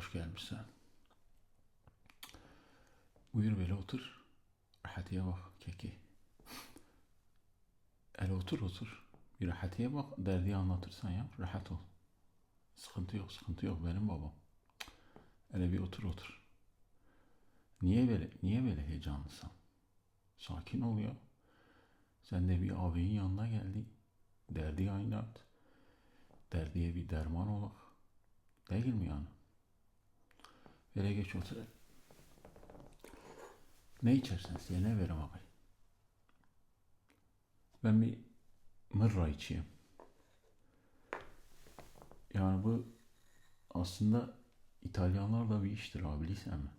hoş gelmişsin. Buyur böyle otur. Rahatiye bak keki. Hele otur otur. Bir rahatiye bak. Derdi anlatırsan ya. Rahat ol. Sıkıntı yok sıkıntı yok benim babam. Hele bir otur otur. Niye böyle, niye böyle heyecanlısın? Sakin ol ya. Sen de bir ağabeyin yanına geldi. Derdi anlat. Derdiye bir derman olak. Değil mi yani? Böyle geç hele. Ne içersen size ne verem ağabey? Ben bir mırra içeyim. Yani bu aslında İtalyanlarla bir iştir abi bilirsen mi?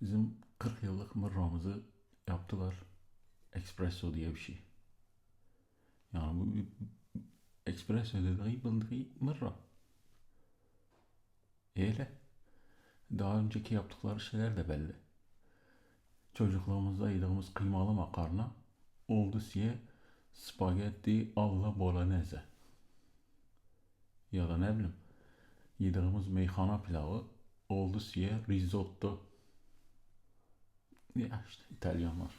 Bizim 40 yıllık mırramızı yaptılar. Espresso diye bir şey. Yani bu espresso dediği bildiği mırra. Öyle. Daha önceki yaptıkları şeyler de belli. Çocukluğumuzda yediğimiz kıymalı makarna oldu siye spagetti alla bolognese. Ya da ne bileyim yediğimiz meyhana pilavı oldu siye risotto. Ya işte İtalyanlar.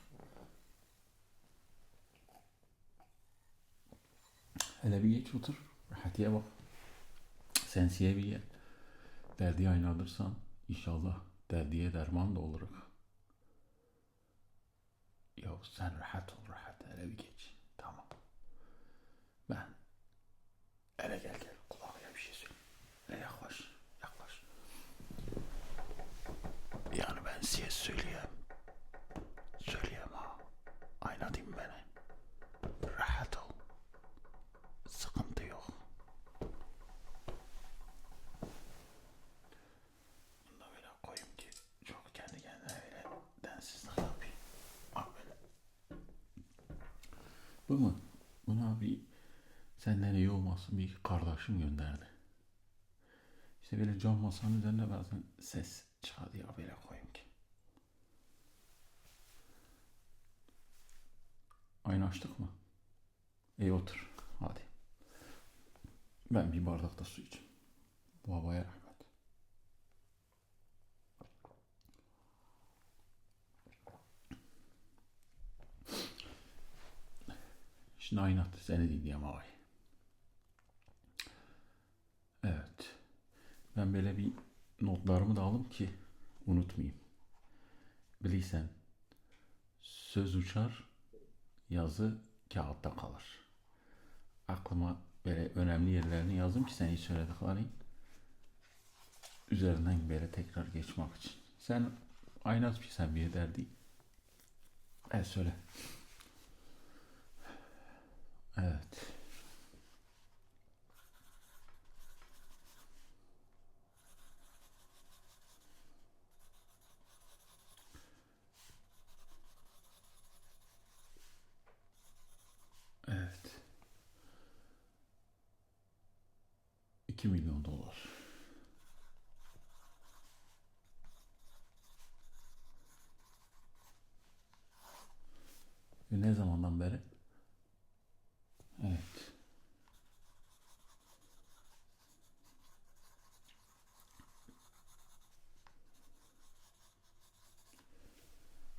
Hele bir geç otur. Rahatiye bak. Sen siye bir gel. Derdi aynadırsan inşallah derdiye derman da oluruz. Ya sen rahat ol rahat. Hele bir geç. Tamam. Ben hele gel gel kulağına bir şey söyle. Hele yaklaş. Yaklaş. Yani ben size söyleyeyim. Söyleyeyim ha. Aynadın beni. Rahat ol. Sıkıntı yok. Bunu da böyle koyayım ki çok kendi kendine öyle densizlik yapayım. Bak böyle. Bu mu? Buna bir olmasın bir kardeşim gönderdi. İşte böyle cam masanın üzerinde bazen ses çıkardı ya böyle koyayım ki. Aynı açtık mı? İyi otur. Hadi. Ben bir bardak da su içeyim. Bu havaya rahmet. Şimdi aynat seni dinleyeyim ağabey. Evet. Ben böyle bir notlarımı da alayım ki unutmayayım. Bilirsen söz uçar, yazı kağıtta kalır. Aklıma böyle önemli yerlerini yazdım ki sen hiç söylediklerin üzerinden böyle tekrar geçmek için. Sen aynat bir sen bir derdi. E söyle. Evet. Evet. 2 milyon dolar. Ve ne zamandan beri? Evet.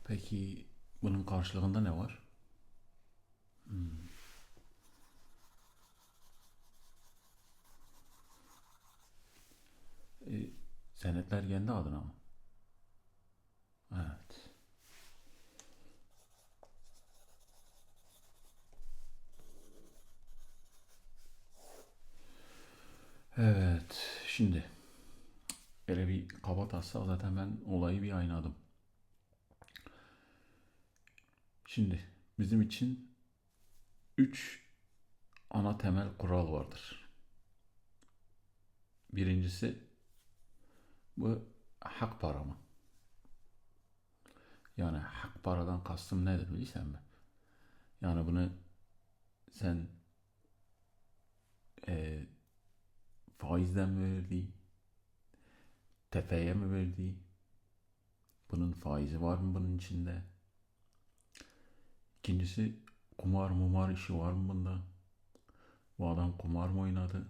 Peki bunun karşılığında ne var? E, senetler kendi adına mı? Evet. Evet. Şimdi böyle bir kaba taslak zaten ben olayı bir aynadım. Şimdi bizim için üç ana temel kural vardır. Birincisi bu hak para mı? Yani hak paradan kastım nedir bilirsen mi? Yani bunu sen e, faizden mi verdi? Tefeye mi verdi? Bunun faizi var mı bunun içinde? İkincisi kumar mumar işi var mı bunda? Bu adam kumar mı oynadı?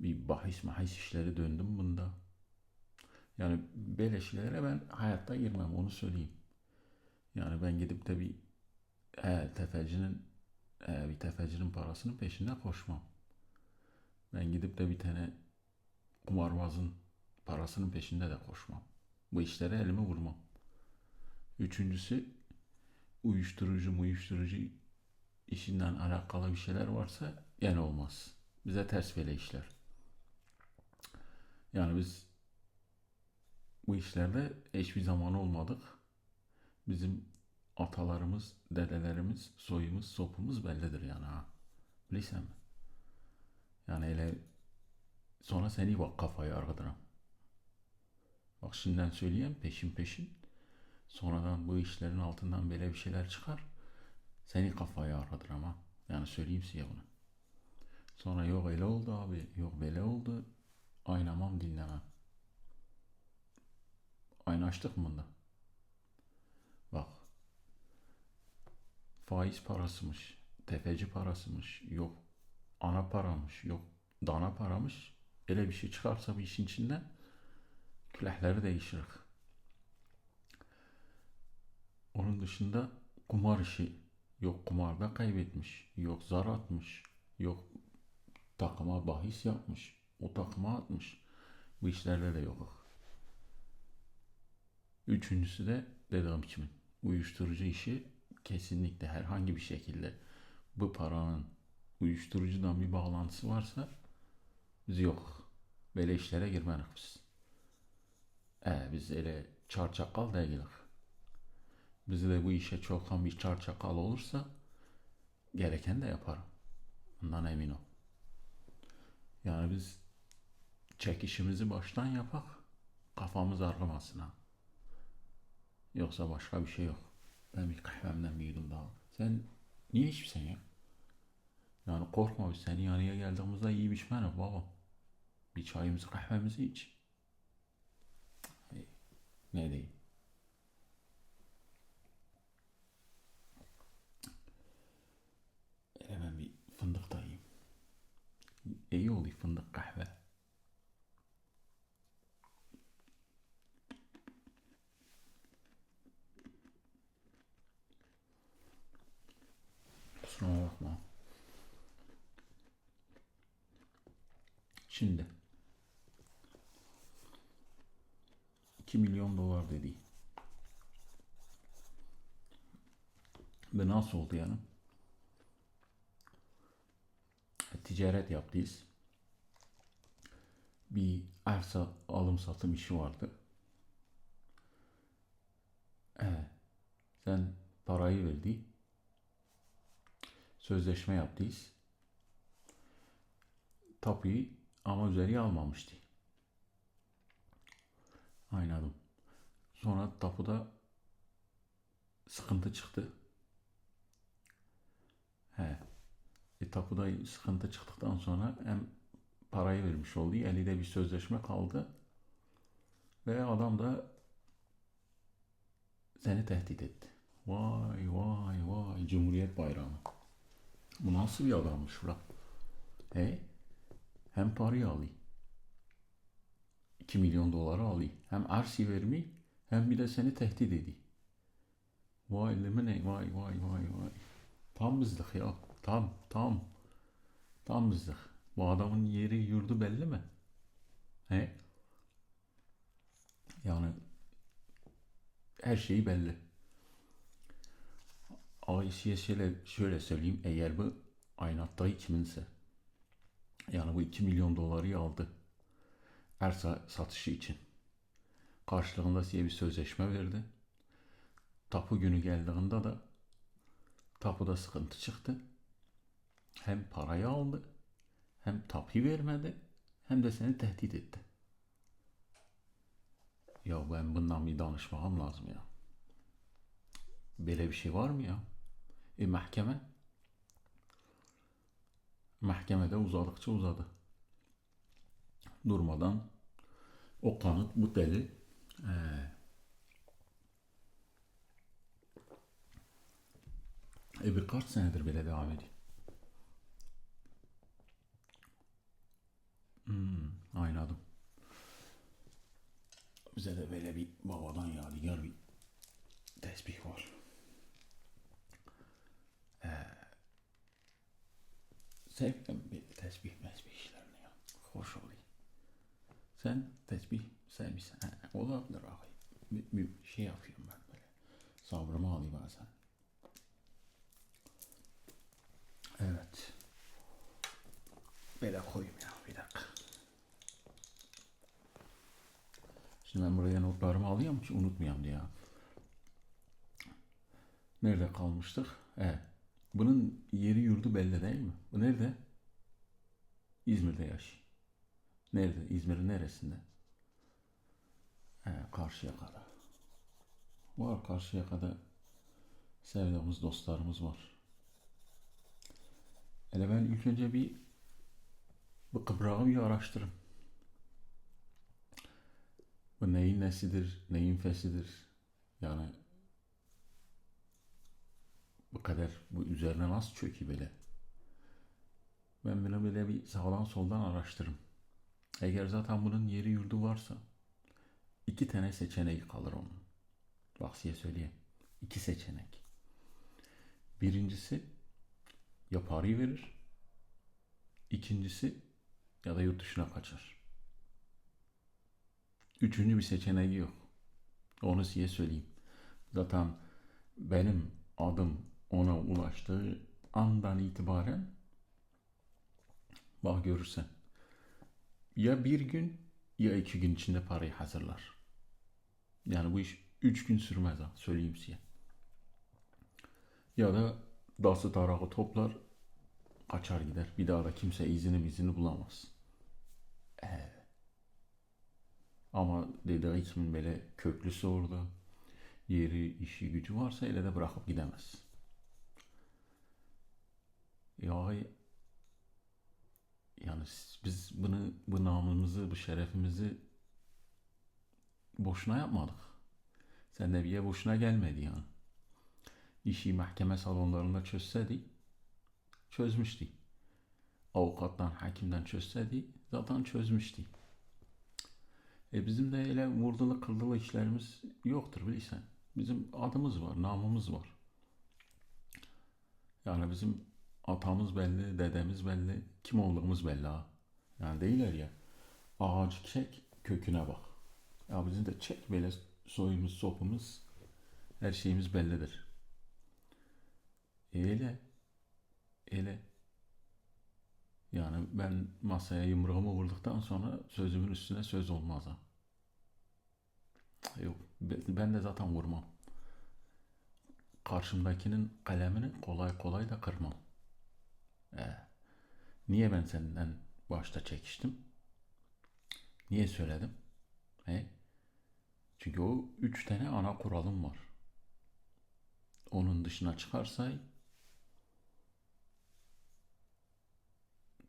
bir bahis mahis işleri döndüm bunda. Yani böyle şeylere ben hayatta girmem onu söyleyeyim. Yani ben gidip de bir e, tefecinin e, bir tefecinin parasının peşinde koşmam. Ben gidip de bir tane kumarbazın parasının peşinde de koşmam. Bu işlere elimi vurmam. Üçüncüsü uyuşturucu uyuşturucu işinden alakalı bir şeyler varsa gene olmaz. Bize ters böyle işler. Yani biz bu işlerde hiçbir zaman olmadık. Bizim atalarımız, dedelerimiz, soyumuz, sopumuz bellidir yani ha. Bilirsen mi? Yani öyle sonra seni bak kafayı arkadıram. Bak şimdiden söyleyeyim peşin peşin. Sonradan bu işlerin altından böyle bir şeyler çıkar. Seni kafaya aradır ama. Yani söyleyeyim size bunu. Sonra yok öyle oldu abi. Yok böyle oldu. Aynamam dinlemem. Aynaştık mı bunda? Bak. Faiz parasıymış. Tefeci parasıymış. Yok. Ana paramış. Yok. Dana paramış. Öyle bir şey çıkarsa bir işin içinden külahları değişir. Onun dışında kumar işi yok kumarda kaybetmiş, yok zar atmış, yok takıma bahis yapmış, o takıma atmış. Bu işlerde de yok. Üçüncüsü de dediğim kimin? Uyuşturucu işi kesinlikle herhangi bir şekilde bu paranın uyuşturucudan bir bağlantısı varsa biz yok. Böyle işlere girmedik biz. E, biz öyle çarçakal değiliz. Bizi de bu işe çokan bir çarçakal olursa gereken de yaparım. Bundan emin ol. Yani biz çekişimizi baştan yapak, kafamız ağrımasın ha. Yoksa başka bir şey yok. Ben bir kahvemden bir yudum daha. Sen niye içmişsin ya? Yani korkma biz senin yanıya geldiğimizde iyi içmenik baba. Bir çayımızı kahvemizi iç. Hey, ne diyeyim? Hemen bir fındık da yiyeyim. İyi oluyor fındık kahve. Şimdi 2 milyon dolar dedi. Ve nasıl oldu yani? Ticaret yaptıyız. Bir arsa alım satım işi vardı. Evet. Sen parayı verdi. Sözleşme yaptıyız. Tapuyu ama üzeri almamıştı. Aynadım. Sonra tapuda sıkıntı çıktı. He. E, tapuda sıkıntı çıktıktan sonra hem parayı vermiş oldu. Elinde bir sözleşme kaldı. Ve adam da seni tehdit etti. Vay vay vay Cumhuriyet Bayramı. Bu nasıl bir adammış ulan? He? Hem parayı alayım. 2 milyon doları alayım. Hem arsi vermeyi hem bir de seni tehdit edeyim. Vay limine vay vay vay vay. Tam bizlik ya. Tam tam. Tam bizlik. Bu adamın yeri yurdu belli mi? He? Yani her şeyi belli. Ayşe'ye şöyle, şöyle söyleyeyim. Eğer bu Aynat kiminse yani bu 2 milyon doları aldı. Arsa satışı için. Karşılığında size bir sözleşme verdi. Tapu günü geldiğinde de tapuda sıkıntı çıktı. Hem parayı aldı, hem tapu vermedi, hem de seni tehdit etti. Ya ben bundan bir danışmam lazım ya. Böyle bir şey var mı ya? E mahkeme? mahkemede uzadıkça uzadı. Durmadan o kanıt, bu delil e, e birkaç senedir belə devam edir. Hmm, aynadım. Bize de böyle bir babadan yadigar bir tesbih var. Sevmem bir tesbih mesbih işlerini ya. Hoş oluyor. Sen tesbih sevmişsin. He, olabilir abi. Bir, bir şey yapıyorum ben böyle. Sabrımı alayım bazen. Evet. Böyle koyayım ya bir dakika. Şimdi ben buraya notlarımı alayım ki unutmayayım diye. Nerede kalmıştık? Evet. Bunun yeri yurdu belli değil mi? Bu nerede? İzmir'de yaşıyor. Nerede? İzmir'in neresinde? He, Karşıyaka'da. Var Karşıyaka'da sevdiğimiz dostlarımız var. Hele ben ilk önce bir bu kıbrağı bir araştırın. Bu neyin nesidir, neyin fesidir? Yani bu kadar bu üzerine nasıl çökü böyle? Ben bunu böyle bir sağdan soldan araştırırım. Eğer zaten bunun yeri yurdu varsa iki tane seçeneği kalır onun. Bak size söyleyeyim. İki seçenek. Birincisi ya parayı verir. İkincisi ya da yurt dışına kaçar. Üçüncü bir seçeneği yok. Onu size söyleyeyim. Zaten benim adım ona ulaştığı andan itibaren bak görürsen ya bir gün ya iki gün içinde parayı hazırlar. Yani bu iş üç gün sürmez ha söyleyeyim size. Ya da dası tarağı toplar kaçar gider. Bir daha da kimse izini izini bulamaz. Ee, ama dediği kimin böyle köklüsü orada yeri, işi, gücü varsa ele de bırakıp gidemez. Ya yani biz bunu, bu namımızı, bu şerefimizi boşuna yapmadık. Sen de bir boşuna gelmedi yani. İşi mahkeme salonlarında çözseydi, çözmüştü. Avukattan, hakimden çözseydi zaten çözmüştü. E bizim de öyle vurdulu kırdılı işlerimiz yoktur bilirsen. Bizim adımız var, namımız var. Yani bizim atamız belli, dedemiz belli, kim olduğumuz belli ha. Yani değiller ya. Ağacı çek, köküne bak. Ya bizim de çek böyle soyumuz, sopumuz, her şeyimiz bellidir. E öyle. Öyle. Yani ben masaya yumruğumu vurduktan sonra sözümün üstüne söz olmaz ha. Yok. Ben de zaten vurmam. Karşımdakinin kalemini kolay kolay da kırmam. Ee, niye ben senden başta çekiştim? Niye söyledim? He? Çünkü o üç tane ana kuralım var. Onun dışına çıkarsay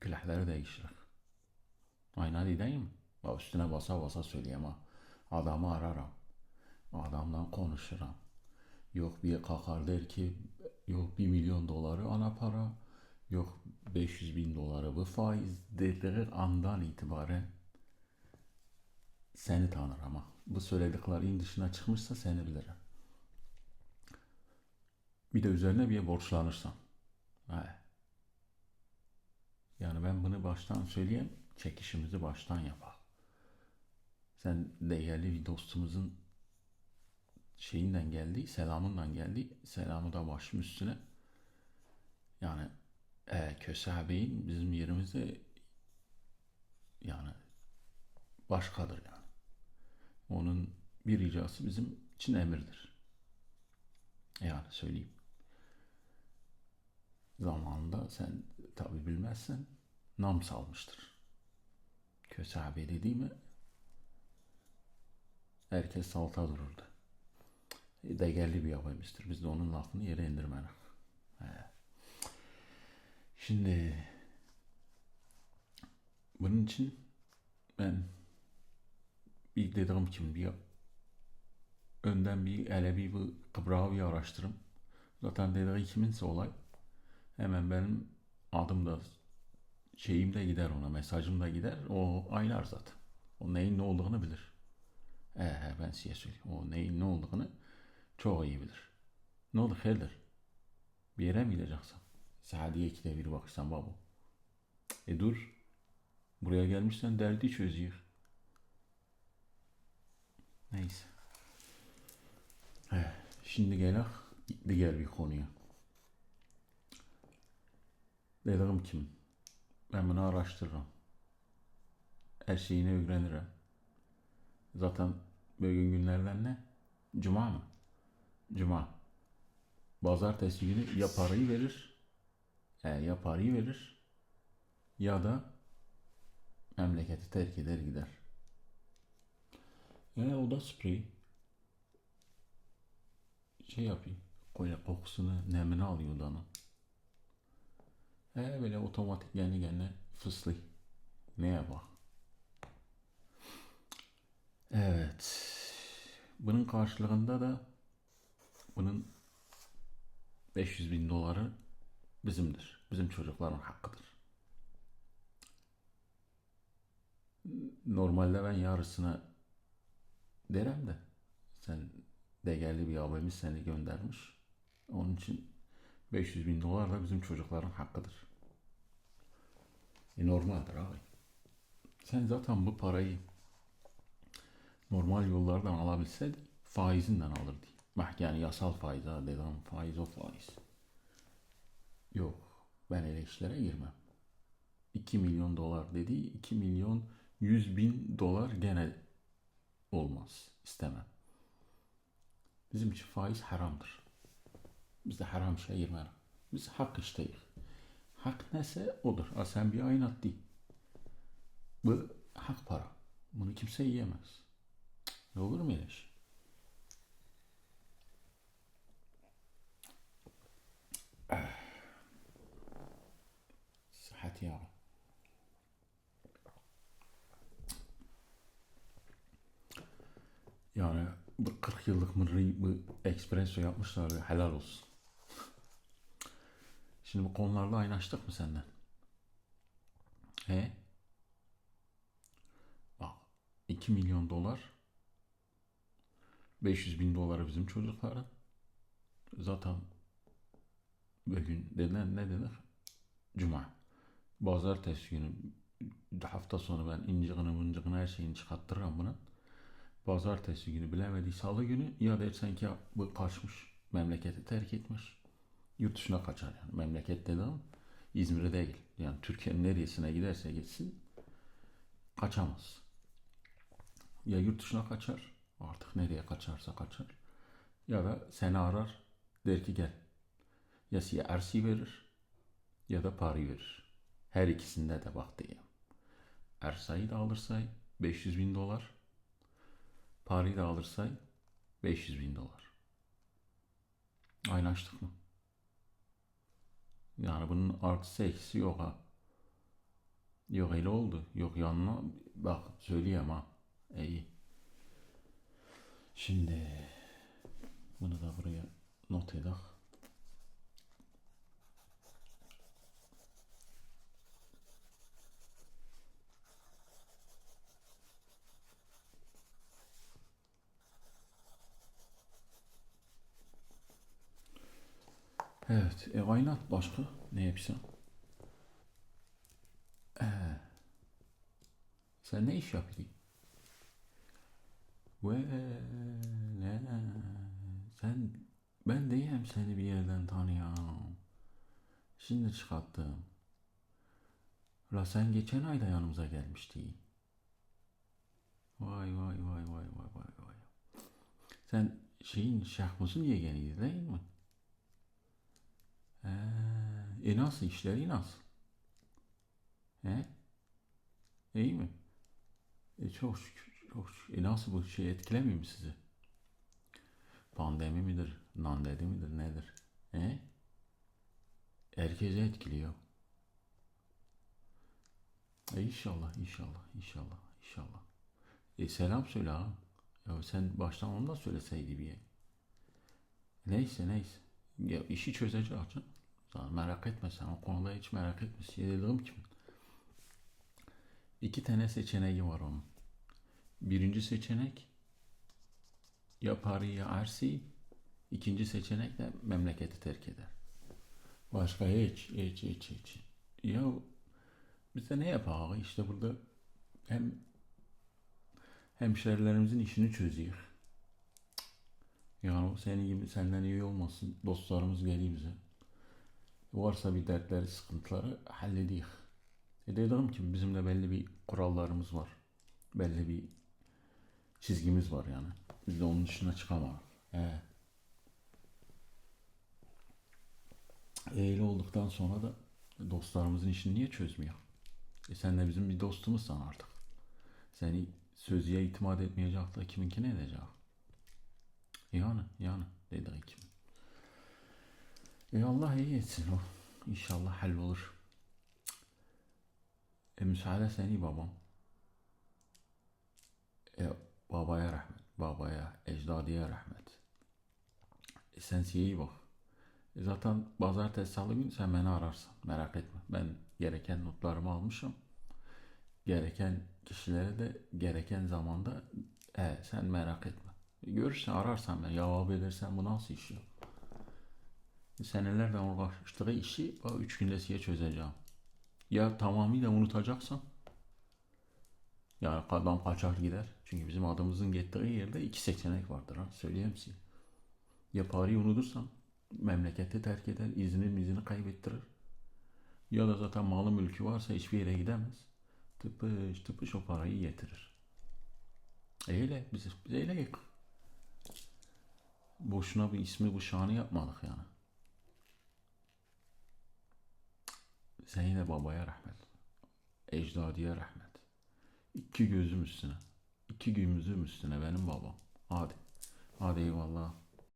külahları değişir. Aynen değil mi? Bak üstüne basa basa söyleyeyim ha. Adamı ararım. Adamla konuşurum. Yok bir kalkar der ki yok bir milyon doları ana para. Yok 500 bin doları bu faiz dediği andan itibaren seni tanır ama bu söylediklerin dışına çıkmışsa seni bilirim. Bir de üzerine bir borçlanırsan. He. Yani ben bunu baştan söyleyeyim. Çekişimizi baştan yapar. Sen değerli bir dostumuzun şeyinden geldi, selamından geldi. Selamı da başım üstüne. Yani e, Köse ağabeyin bizim yerimizde yani başkadır yani. Onun bir ricası bizim için emirdir. Yani söyleyeyim. Zamanında sen tabi bilmezsen nam salmıştır. Köse ağabey dedi mi herkes salta dururdu. E, bir abimizdir. Biz de onun lafını yere indirmedik. He. Şimdi bunun için ben bir dediğim kim bir önden bir hele bir bu kıbrağı bir araştırım. Zaten dediği kiminse olay hemen benim adım da şeyim de gider ona, mesajım da gider. O aylar zaten. O neyin ne olduğunu bilir. Ee, ben size söyleyeyim. O neyin ne olduğunu çok iyi bilir. Ne oldu hayırdır? Bir yere mi gideceksin? Saat 2'de bir bakırsan babu. E dur. Buraya gelmişsen derdi çözüyor. Neyse. He, şimdi gel diğer bir konuya. Dediğim kim? Ben bunu araştırırım. Her şeyini öğrenirim. Zaten bugün günlerden ne? Cuma mı? Cuma. Pazartesi günü ya parayı verir, e, ya parayı verir ya da memleketi terk eder gider. Ya o da sprey şey yapayım. Böyle kokusunu, nemini alıyor odanın. He böyle otomatik kendi kendine fıslı. Neye bak. Evet. Bunun karşılığında da bunun 500 bin doları bizimdir. Bizim çocukların hakkıdır. Normalde ben yarısına derim de sen değerli bir abimiz seni göndermiş. Onun için 500 bin dolar da bizim çocukların hakkıdır. E normaldir abi. Sen zaten bu parayı normal yollardan alabilseydin faizinden alırdı. Bak yani yasal faiz ha dedim faiz o faiz. Yok ben öyle işlere girmem. 2 milyon dolar dedi 2 milyon 100 bin dolar gene olmaz istemem. Bizim için faiz haramdır. Biz de haram şey girmeyiz. Biz hak işteyiz. Hak neyse odur. Ha, sen bir aynat değil. Bu hak para. Bunu kimse yiyemez. Ne olur mu öyle şey? Ya. Yani bu 40 yıllık mırrı bu espresso yapmışlar ya helal olsun. Şimdi bu konularla aynaştık mı senden? He? Bak 2 milyon dolar 500 bin doları bizim çocukların. Zaten bugün denen ne denir? Cuma. Pazartesi günü hafta sonu ben incikini mıncıkını her şeyini çıkarttırırım bunun. Pazartesi günü bilemedi salı günü ya dersen ki bu kaçmış memleketi terk etmiş. Yurt dışına kaçar yani memleket dediğim İzmir'e değil. Yani Türkiye'nin neresine giderse gitsin kaçamaz. Ya yurt dışına kaçar artık nereye kaçarsa kaçar. Ya da seni arar der ki gel. Ya size ersi verir ya da parayı verir. Her ikisinde de bak diyeyim. Ersayı da alırsay 500 bin dolar Parayı da alırsay 500 bin dolar. Aynaştık mı? Yani bunun artısı eksisi yok ha. Yok öyle oldu. Yok yanına bak söyleyeyim ha. İyi. Şimdi bunu da buraya not edelim. Evet. E, kaynat başka. Ne yapsın? Ee, sen ne iş yapıyorsun? Ve ne? Sen ben diyeyim seni bir yerden tanıyorum. Şimdi çıkarttım. La sen geçen ayda yanımıza gelmiştin. Vay vay vay vay vay vay vay. Sen şeyin Şahmus'un yeğeniydi değil mi? He, e nasıl işleri nasıl? He? İyi mi? E çok şükür, çok şükür. E nasıl bu şey etkilemiyor mu sizi? Pandemi midir? Nandedi midir? Nedir? He? Herkese etkiliyor. E inşallah, inşallah, inşallah, inşallah. E selam söyle ha. Ya sen baştan onu da söyleseydi bir. Neyse neyse. Ya işi çözeceğiz canım. Sen merak etme sen o konuda hiç merak etme. Şey dedim ki iki tane seçeneği var onun. Birinci seçenek ya parayı ya arsi. İkinci seçenek de memleketi terk eder. Başka hiç, hiç, hiç, hiç. Ya Biz de ne yapalım? İşte burada hem hemşerilerimizin işini çözüyor. Yani senin gibi senden iyi olmasın. Dostlarımız geliyor bize. Varsa bir dertleri, sıkıntıları hallediyor. E dedim ki bizim de belli bir kurallarımız var. Belli bir çizgimiz var yani. Biz de onun dışına çıkamayız. He. Öyle olduktan sonra da dostlarımızın işini niye çözmüyor? E sen de bizim bir dostumuzsan artık. Seni sözüye itimat etmeyecek da kiminki ne edecek? Yani, yani dedi kim. E Allah iyi etsin o. İnşallah hallolur. E müsaade seni babam. E babaya rahmet. Babaya, ecdadiye rahmet. E sen iyi bak. E zaten pazartesi salı günü sen beni ararsın. Merak etme. Ben gereken notlarımı almışım. Gereken kişilere de gereken zamanda e, sen merak etme. Görürsen ararsan ben cevap edersen bu nasıl iş ya? Senelerden uğraştığı işi üç günde size çözeceğim. Ya tamamıyla unutacaksan yani adam kaçar gider. Çünkü bizim adımızın gittiği yerde iki seçenek vardır ha. Söyleyeyim size. Ya parayı unutursan memleketi terk eder, izni izini kaybettirir. Ya da zaten malı mülkü varsa hiçbir yere gidemez. Tıpış tıpış o parayı getirir. Öyle biz, biz öyle Boşuna bir ismi bu şanı yapmadık yani. Sen yine babaya rahmet. Ecdadiye rahmet. İki gözüm üstüne. İki gözüm üstüne benim babam. Hadi. Hadi eyvallah.